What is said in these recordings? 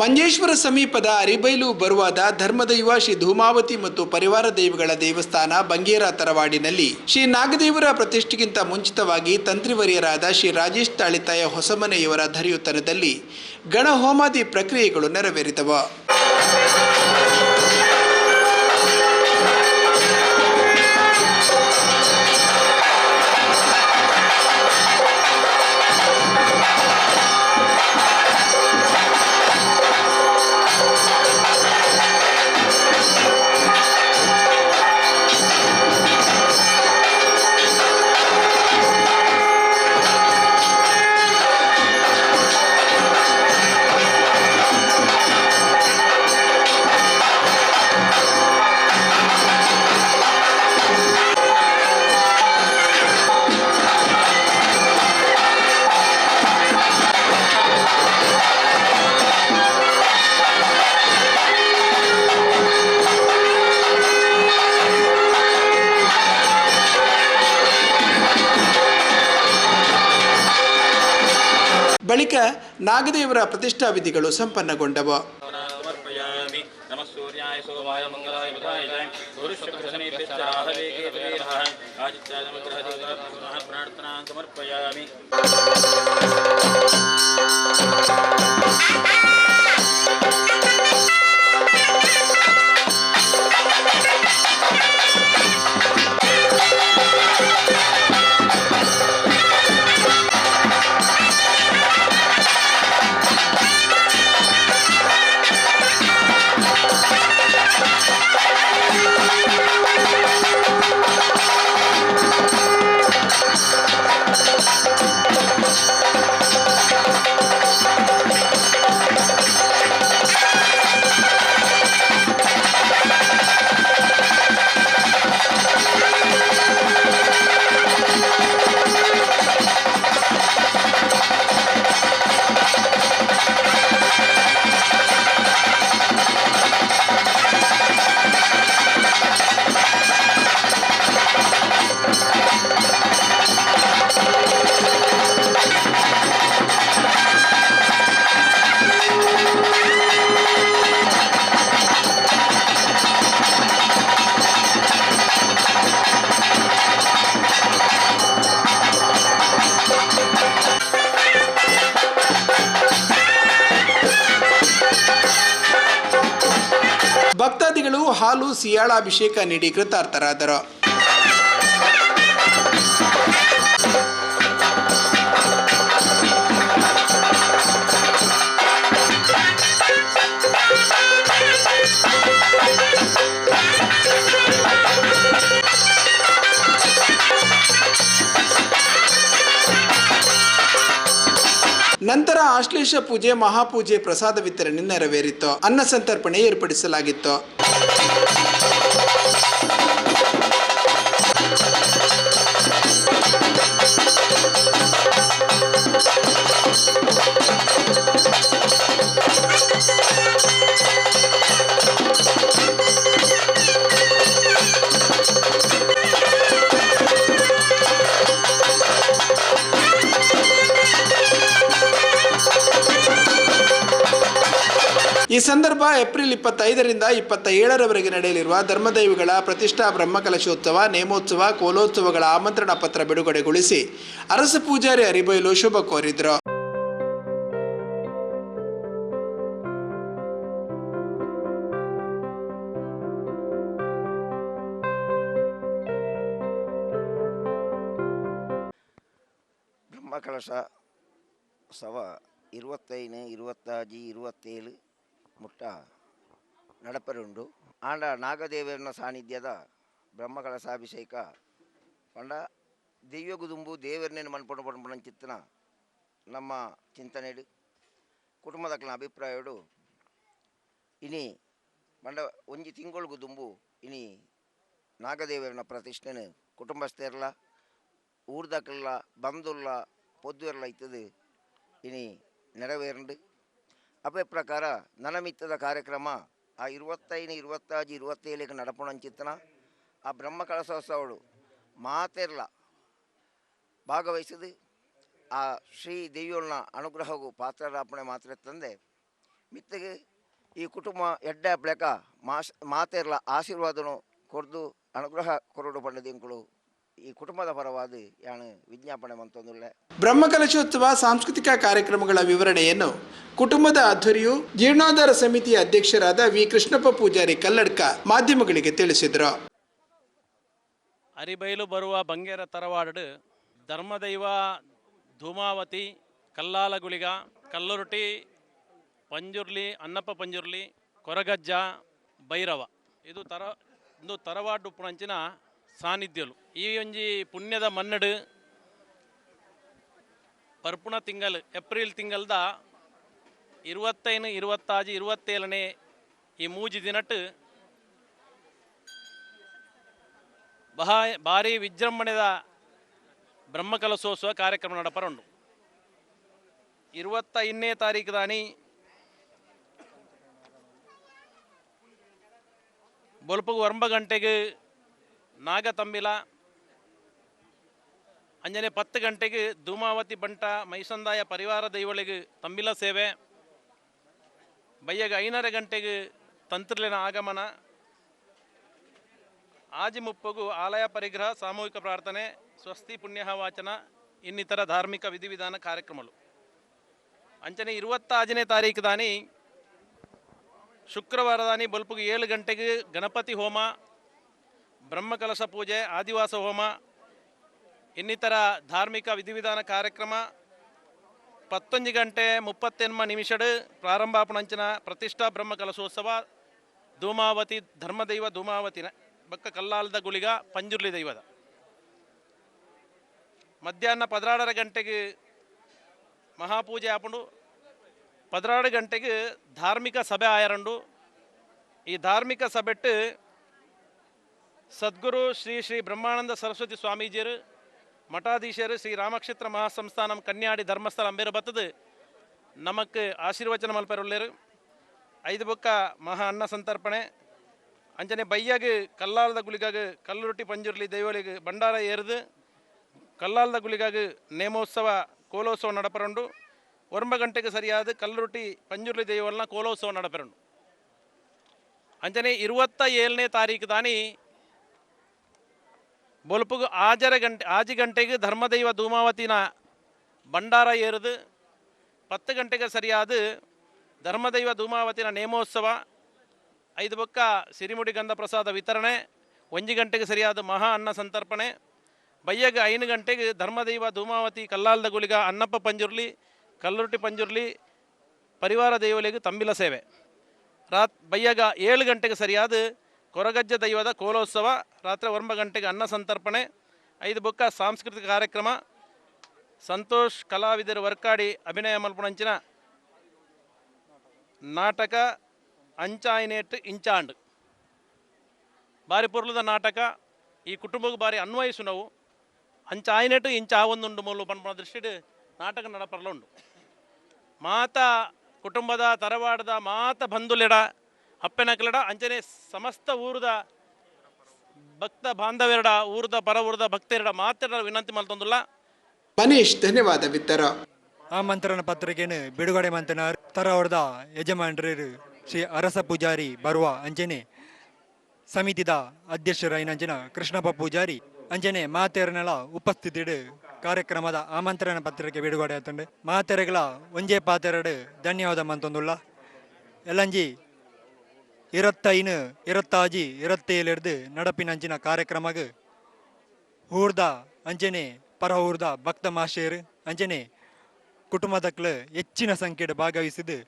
ಮಂಜೇಶ್ವರ ಸಮೀಪದ ಅರಿಬೈಲು ಬರುವಾದ ಧರ್ಮದೈವ ಶ್ರೀ ಧೂಮಾವತಿ ಮತ್ತು ಪರಿವಾರ ದೈವಗಳ ದೇವಸ್ಥಾನ ಬಂಗೇರ ತರವಾಡಿನಲ್ಲಿ ಶ್ರೀ ನಾಗದೇವರ ಪ್ರತಿಷ್ಠೆಗಿಂತ ಮುಂಚಿತವಾಗಿ ತಂತ್ರಿವರಿಯರಾದ ಶ್ರೀ ರಾಜೇಶ್ ತಾಳಿತಾಯ ಹೊಸಮನೆಯವರ ಧರಿಯುತನದಲ್ಲಿ ಗಣಹೋಮಾದಿ ಪ್ರಕ್ರಿಯೆಗಳು ನೆರವೇರಿದವು. ಬಳಿಕ ನಾಗದೇವರ ಪ್ರತಿಷ್ಠಾ ವಿಧಿಗಳು ಸಂಪನ್ನಗೊಂಡವು. ಸೂರ್ಯಾಯ ಸೋಮಾಯ ಹಾಲು ಸಿಯಾಳಾಭಿಷೇಕ ನೀಡಿ ಕೃತಾರ್ಥರಾದರು. ನಂತರ ಆಶ್ಲೇಷ ಪೂಜೆ ಮಹಾಪೂಜೆ ಪ್ರಸಾದ ವಿತರಣೆ ನೆರವೇರಿತು. ಅನ್ನ ಸಂತರ್ಪಣೆ ಏರ್ಪಡಿಸಲಾಗಿತ್ತು. ಸಂದರ್ಭ ಏಪ್ರಿಲ್ ಇಪ್ಪತ್ತೈದರಿಂದ ಇಪ್ಪತ್ತ ಏಳರವರೆಗೆ ನಡೆಯಲಿರುವ ಧರ್ಮದೈವಿಗಳ ಪ್ರತಿಷ್ಠಾ ಬ್ರಹ್ಮಕಲಶೋತ್ಸವ, ನೇಮೋತ್ಸವ, ಕೋಲೋತ್ಸವಗಳ ಆಮಂತ್ರಣ ಪತ್ರ ಬಿಡುಗಡೆಗೊಳಿಸಿ ಅರಸ ಪೂಜಾರಿ ಅರಿಬೈಲು ಶುಭ ಕೋರಿದ್ರು. ಬ್ರಹ್ಮಕಲಶ ಸವ இருபத்தைந்து ಜಿ ಇರುವತ್ತೇಳು ಮುಟ್ಟ ನಡಪರುಂಡು. ಆಂಡ ನಾಗದೇವರನ ಸಾನ್ನಿಧ್ಯದ ಬ್ರಹ್ಮಕಲಶಾಭಿಷೇಕ ಪಂಡ ದಿವ್ಯಗುದುಂಬು ದೇವರನ್ನೇನು ಮಣ್ಪಣ ಪಡ್ಪಣ ಚಿತ್ತನ ನಮ್ಮ ಚಿಂತನೆಡು. ಕುಟುಂಬದಕ್ಕಿನ ಅಭಿಪ್ರಾಯಡು ಇನಿ ಮಂಡ ಒಂಜಿ ತಿಂಗಳು ಗುದುಂಬು ಇನಿ ನಾಗದೇವರನ ಪ್ರತಿಷ್ಠೆನ ಕುಟುಂಬಸ್ಥೆರ್ಲ ಊರ್ದಕ್ಕೆಲ್ಲ ಬಂದುಲ್ಲ ಪೊದ್ದುರ್ಲ ಇತ್ತದು ಇನಿ ನೆರವೇರಂಡು. ಅಪೆ ಪ್ರಕಾರ ನನಮಿತ್ತದ ಕಾರ್ಯಕ್ರಮ ಆ ಇರುವತ್ತೈದು ಇರುವತ್ತಾಜು ನಡಪಣ ನಡಪಣಂಚಿತ್ತನ ಆ ಬ್ರಹ್ಮ ಕಳಸೋತ್ಸವಡು ಮಾತೆರ್ಲ ಭಾಗವಹಿಸಿದು ಆ ಶ್ರೀ ದೇವಿಯೊಳನ ಅನುಗ್ರಹವು ಪಾತ್ರರಾಪಣೆ ಮಾತ್ರ ತಂದೆ. ಮಿತ್ತಗೆ ಈ ಕುಟುಂಬ ಎಡ್ಡೆ ಪ್ಲೇಕ ಮಾಸ್, ಮಾತೆರ್ಲ ಆಶೀರ್ವಾದನು ಕೊರದು ಅನುಗ್ರಹ ಕೊರಡು ಪಂಡದಿಂಕುಳು ಈ ಕುಟುಂಬದ ಪರವಾದ ಯಾನು ವಿಜ್ಞಾಪನೆ ಮಂತೊಂದುಲ್ಲೆ ಬ್ರಹ್ಮಕಲಶೋತ್ಸವ ಸಾಂಸ್ಕೃತಿಕ ಕಾರ್ಯಕ್ರಮಗಳ ವಿವರಣೆಯನ್ನು ಕುಟುಂಬದ ಅಧ್ವರಿಯು ಜೀರ್ಣೋದ್ಧಾರ ಸಮಿತಿಯ ಅಧ್ಯಕ್ಷರಾದ ವಿ. ಕೃಷ್ಣಪ್ಪ ಪೂಜಾರಿ ಕಲ್ಲಡ್ಕ ಮಾಧ್ಯಮಗಳಿಗೆ ತಿಳಿಸಿದರು. ಅರಿಬೈಲು ಬರುವ ಬಂಗೇರ ತರವಾಡು ಧರ್ಮದೈವ ಧೂಮಾವತಿ ಕಲ್ಲಾಲಗುಳಿಗ ಕಲ್ಲುರುಟಿ ಪಂಜುರ್ಲಿ ಅನ್ನಪ್ಪ ಪಂಜುರ್ಲಿ ಕೊರಗಜ್ಜ ಭೈರವ. ಇದು ತರ ಒಂದು ತರವಾಡು ಪುಣಂಚಿನ ಸಾನ್ನಿಧ್ಯಲು. ಈ ಒಂಜಿ ಪುಣ್ಯದ ಮನ್ನಡು ಪರ್ಪುಣ ತಿಂಗಳು ಏಪ್ರಿಲ್ ತಿಂಗಳದ ಇರುವತ್ತೈನು ಇರುವತ್ತಾಜಿ ಇರುವತ್ತೇಳನೇ ಈ ಮೂಜಿ ದಿನಟ್ಟು ಬಹಾ, ಭಾರಿ ವಿಜೃಂಭಣೆದ ಬ್ರಹ್ಮಕಲಶೋತ್ಸವ ಕಾರ್ಯಕ್ರಮ ನಡಪರುಂಡು. ಇರುವತ್ತ ಇನ್ನೇ ತಾರೀಕು ದಾನಿ ಬೊಲ್ಪಗು ಒಂಬ ಗಂಟೆಗೆ ನಾಗ ತಂಬಿಲ. ಅಂಜನೆ ಪತ್ತು ಗಂಟೆಗೆ ಧೂಮಾವತಿ ಬಂಟ ಮೈಸಂದಾಯ ಪರಿವಾರ ದೈವಳಿಗೆ ತಂಬಿಲ ಸೇವೆ. ಬಯ್ಯಗ ಐನರ ಗಂಟೆಗೆ ತಂತ್ರಲಿನ ಆಗಮನ. ಆಜಿ ಮುಪ್ಪಗು ಆಲಯ ಪರಿಗ್ರಹ ಸಾಮೂಹಿಕ ಪ್ರಾರ್ಥನೆ, ಸ್ವಸ್ತಿ ಪುಣ್ಯ ವಾಚನ ಇನ್ನಿತರ ಧಾರ್ಮಿಕ ವಿಧಿವಿಧಾನ ಕಾರ್ಯಕ್ರಮಗಳು. ಇರುವತ್ತಾಜನೇ ತಾರೀಕು ದಾನಿ, ಶುಕ್ರವಾರ ದಾನಿ ಬಲ್ಪುಗೆ ಏಳು ಗಂಟೆಗೆ ಗಣಪತಿ ಹೋಮ ಬ್ರಹ್ಮಕಲಶ ಪೂಜೆ, ಆದಿವಾಸ ಹೋಮ, ಇನ್ನಿತರ ಧಾರ್ಮಿಕ ವಿಧಿವಿಧಾನ ಕಾರ್ಯಕ್ರಮ, ಪತ್ತೊಂದು ಗಂಟೆ ಮುಪ್ಪತ್ತೆನ್ಮ ನಿಮಿಷಡ್ ಪ್ರಾರಂಭಾಪಣಂಚಿನ ಪ್ರತಿಷ್ಠಾ ಬ್ರಹ್ಮಕಲಶೋತ್ಸವ, ಧೂಮಾವತಿ, ಧರ್ಮದೈವ ಧೂಮಾವತಿನ, ಬಕ್ಕ ಕಲ್ಲಾಲದ ಗುಳಿಗ ಪಂಜುರ್ಲಿ ದೈವದ. ಮಧ್ಯಾಹ್ನ ಪದರಾಡರ ಗಂಟೆಗೆ ಮಹಾಪೂಜೆ ಆಪಣು ಪದರಾಡು ಗಂಟೆಗೆ ಧಾರ್ಮಿಕ ಸಭೆ ಆಯರಂಡು, ಈ ಧಾರ್ಮಿಕ ಸಭೆಟ್ಟು ಸದ್ಗುರು ಶ್ರೀ ಶ್ರೀ ಬ್ರಹ್ಮಾನಂದ ಸರಸ್ವತಿ ಸ್ವಾಮೀಜಿಯರು, ಮಠಾಧೀಶರು, ಶ್ರೀ ರಾಮಕ್ಷೇತ್ರ ಮಹಾಸಂಸ್ಥಾನಂ ಕನ್ಯಾಡಿ ಧರ್ಮಸ್ಥಳ ಅಂಬೇರ ಬತ್ತದು. ನಮಕ್ ಆಶೀರ್ವಚನ ಮಲ್ಪರುಳ್ಳೇರು. ಐದು ಬುಕ್ಕ ಮಹಾ ಅನ್ನ ಸಂತರ್ಪಣೆ. ಅಂಜನೆ ಬೈಯಾಗ ಕಲ್ಲಾಲದ ಗುಳಿಗಾಗ ಕಲ್ಲುರೊಟ್ಟಿ ಪಂಜುರ್ಲಿ ದೈವಳಿಗೆ ಭಂಡಾರ ಏರ್ದು, ಕಲ್ಲಾಲದ ಗುಳಿಗಾಗ ನೇಮೋತ್ಸವ ಕೋಲೋತ್ಸವ ನಡಪರಂಡು. ಒಂಬ ಗಂಟೆಗೆ ಸರಿಯಾದ ಕಲ್ಲುರೊಟ್ಟಿ ಪಂಜುರ್ಲಿ ದೈವಲ್ನ ಕೋಲೋತ್ಸವ ನಡಪರಂಡು. ಅಂಜನೆ ಇರುವತ್ತ ಏಳನೇ ತಾರೀಕು ದಾನಿ ಬೊಲ್ಪುಗು ಆಜರ ಗಂಟೆ, ಆಜಿ ಗಂಟೆಗೆ ಧರ್ಮದೈವ ಧೂಮಾವತಿನ ಭಂಡಾರ ಏರದು. ಪತ್ತು ಗಂಟೆಗೆ ಸರಿಯಾದ ಧರ್ಮದೈವ ಧೂಮಾವತಿನ ನೇಮೋತ್ಸವ. ಐದು ಬೊಕ್ಕ ಸಿರಿಮುಡಿ ಗಂಧ ಪ್ರಸಾದ ವಿತರಣೆ. ಒಂಜಿ ಗಂಟೆಗೆ ಸರಿಯಾದ ಮಹಾ ಅನ್ನ ಸಂತರ್ಪಣೆ. ಬಯ್ಯಗ ಐದು ಗಂಟೆಗೆ ಧರ್ಮದೈವ ಧೂಮಾವತಿ ಕಲ್ಲಾಲ್ದ ಗುಳಿಗ ಅನ್ನಪ್ಪ ಪಂಜುರ್ಲಿ, ಕಲ್ಲುರುಟಿ ಪಂಜುರ್ಲಿ, ಪರಿವಾರ ದೇವಲಿಗೆ ತಂಬಿಲ ಸೇವೆ. ರಾತ್ ಬಯ್ಯಗ ಏಳು ಗಂಟೆಗೆ ಸರಿಯಾದ ಕೊರಗಜ್ಜ ದೈವದ ಕೋಲೋತ್ಸವ, ರಾತ್ರಿ ಒಂಬ ಗಂಟೆಗೆ ಅನ್ನ ಸಂತರ್ಪಣೆ, ಐದು ಬುಕ್ಕ ಸಾಂಸ್ಕೃತಿಕ ಕಾರ್ಯಕ್ರಮ, ಸಂತೋಷ್ ಕಲಾವಿದರು ವರ್ಕಾಡಿ ಅಭಿನಯ ಮಲ್ಪುಣಂಚಿನ ನಾಟಕ ಅಂಚಾಯ್ನೇಟ್ ಇಂಚಾಂಡ್. ಬಾರಿ ಪುರ್ಲದ ನಾಟಕ, ಈ ಕುಟುಂಬಕ್ಕೆ ಬಾರಿ ಅನ್ವಯಿಸು ನಾವು. ಅಂಚ ಆಯ್ನೆಟ್ಟು ಇಂಚ ಆವೊಂದುಂಡು ಮೂಲು ದೃಷ್ಟಿಡ್ ನಾಟಕ ನಡಪರ್ಲ ಉಂಡು ಮಾತ ಕುಟುಂಬದ, ತರವಾಡದ ಮಾತ ಬಂಧುಲೆಡ ಅಪ್ಪೆನಕಲೆಡ ಅಂಜನೇ ಸಮಸ್ತ ಊರದ ಭಕ್ತ ಬಾಂಧವೆರಡ ಊರದ ಪರ ಊರದ ಭಕ್ತರೆಡ ಮಾತ್ರ ವಿನಂತಿ ಮಾಡ್ತಂದಿಲ್ಲ ಮನೀಶ್ ಆ ಆಮಂತ್ರಣ ಪತ್ರಿಕೆಯನ್ನು ಬಿಡುಗಡೆ ತರ ತರವರದ ಯಜಮಾನರು ಶ್ರೀ ಅರಸ ಪೂಜಾರಿ ಬರುವ ಅಂಜನೆ ಸಮಿತಿದ ಅಧ್ಯಕ್ಷರಾಯಿನಂಚಿನ ಕೃಷ್ಣಪ್ಪ ಪೂಜಾರಿ ಅಂಜನೆ ಮಾತೆರನೆಲ ಉಪಸ್ಥಿತಿಡು ಕಾರ್ಯಕ್ರಮದ ಆಮಂತ್ರಣ ಪತ್ರಿಕೆ ಬಿಡುಗಡೆ ಆತಂಡು. ಮಾತೆರೆಗಳ ಒಂಜೆ ಪಾತೆರಡು ಧನ್ಯವಾದ ಮಂತೊಂದುಲ್ಲ. ಎಲ್ಲಂಜಿ ಇರತ್ತೈನು, ಇರತ್ತಾಜಿ நடப்பின் ಅಂಚಿನ ಕಾರ್ಯಕ್ರಮಗ ಹೂರ್ದ ಅಂಜನೆ ಪರ ಹೂರ್ದ ಭಕ್ತ ಮಾಶೇರ್ ಅಂಜನೆ ಕುಟುಂಬದಕ್ಲು ಹೆಚ್ಚಿನ ಸಂಖ್ಯೆಡ್ ಭಾಗವಹಿಸಿದ್ದು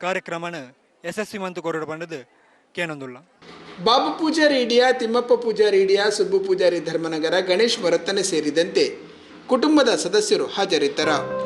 ಕಾರ್ಯಕ್ರಮನ ಯಶಸ್ವಿ ಮಂತು ಕೊರಡು ಬಂದದ್ದು ಕೇನೊಂದುಲ್ಲ. ಬಾಬು ಪೂಜಾರಿ ಇಡಿಯಾ ತಿಮ್ಮಪ್ಪ ಪೂಜಾರಿ ಇಡಿಯಾ ಸುಬ್ಬು ಪೂಜಾರಿ ಧರ್ಮನಗರ, ಗಣೇಶ್ ಭರತನೆ ಸೇರಿದಂತೆ ಕುಟುಂಬದ ಸದಸ್ಯರು ಹಾಜರಿದ್ದರು.